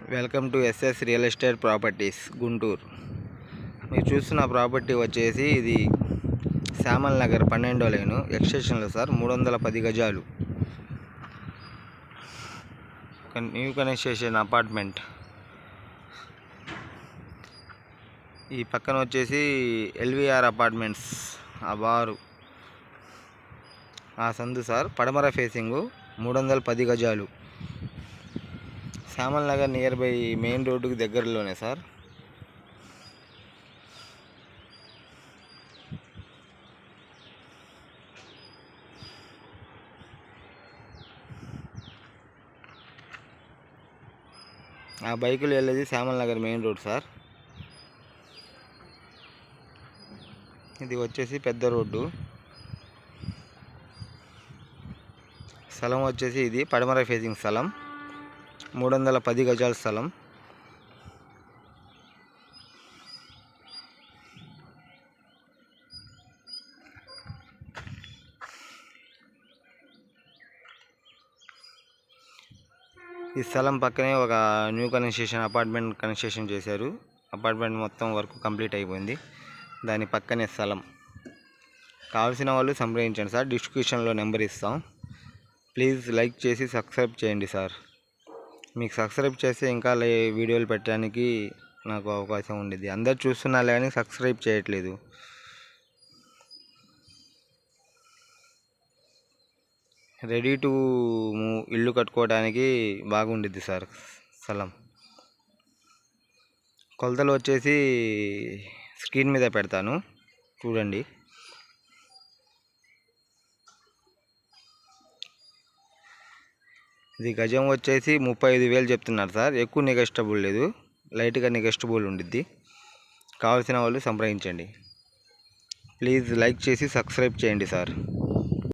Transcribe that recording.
Welcome to S S real estate properties Guntur. మీరు చూస్తున్న property వచ్చేసి ఇది శ్యామల్ నగర్ పన్నెండో లైను ఎక్స్టేషన్లో సార్ మూడు వందల పది గజాలు. కన్- న్యూ కన్స్ట్రక్షన్ అపార్ట్మెంట్. ఈ పక్కన వచ్చేసి ఎల్విఆర్ అపార్ట్మెంట్స్ ఆ బారు. ఆ సందు సార్ పడమర ఫేసింగు మూడు వందల పది గజాలు. Shyamal Nagar near by main రోడ్డుకి దగ్గరలోనే సార్. ఆ బైకులు వెళ్ళేది Shyamal Nagar main road sir. ఇది వచ్చేసి పెద్ద రోడ్డు. స్థలం వచ్చేసి ఇది పడమర ఫేసింగ్ స్థలం. మూడు వందల పది గజాల స్థలం. ఈ స్థలం పక్కనే ఒక న్యూ కన్స్ట్రక్షన్ అపార్ట్మెంట్ కన్స్ట్రక్షన్ చేశారు. అపార్ట్మెంట్ మొత్తం వర్క్ కంప్లీట్ అయిపోయింది. దాని పక్కనే స్థలం. కావాల్సిన వాళ్ళు సంప్రదించండి సార్. డిస్క్రిప్షన్లో నెంబర్ ఇస్తాం. ప్లీజ్ లైక్ చేసి సబ్స్క్రైబ్ చేయండి సార్. మీకు సబ్స్క్రైబ్ చేస్తే ఇంకా వీడియోలు పెట్టడానికి నాకు అవకాశం ఉండేది అందరు చూస్తున్నారు కానీ సబ్స్క్రైబ్ చేయట్లేదు. రెడీ టు ఇల్లు కట్టుకోవడానికి బాగుండిద్ది సార్ స్థలం. కొలతలు వచ్చేసి స్క్రీన్ మీద పెడతాను. చూడండి. ఇది గజం వచ్చేసి ముప్పై ఐదు వేలు చెప్తున్నారు సార్. ఎక్కువ నెగస్టబుల్ లేదు. లైట్గా నెగస్టబుల్ ఉండిద్ది. కావాల్సిన వాళ్ళు సంప్రదించండి. ప్లీజ్ లైక్ చేసి సబ్స్క్రైబ్ చేయండి సార్.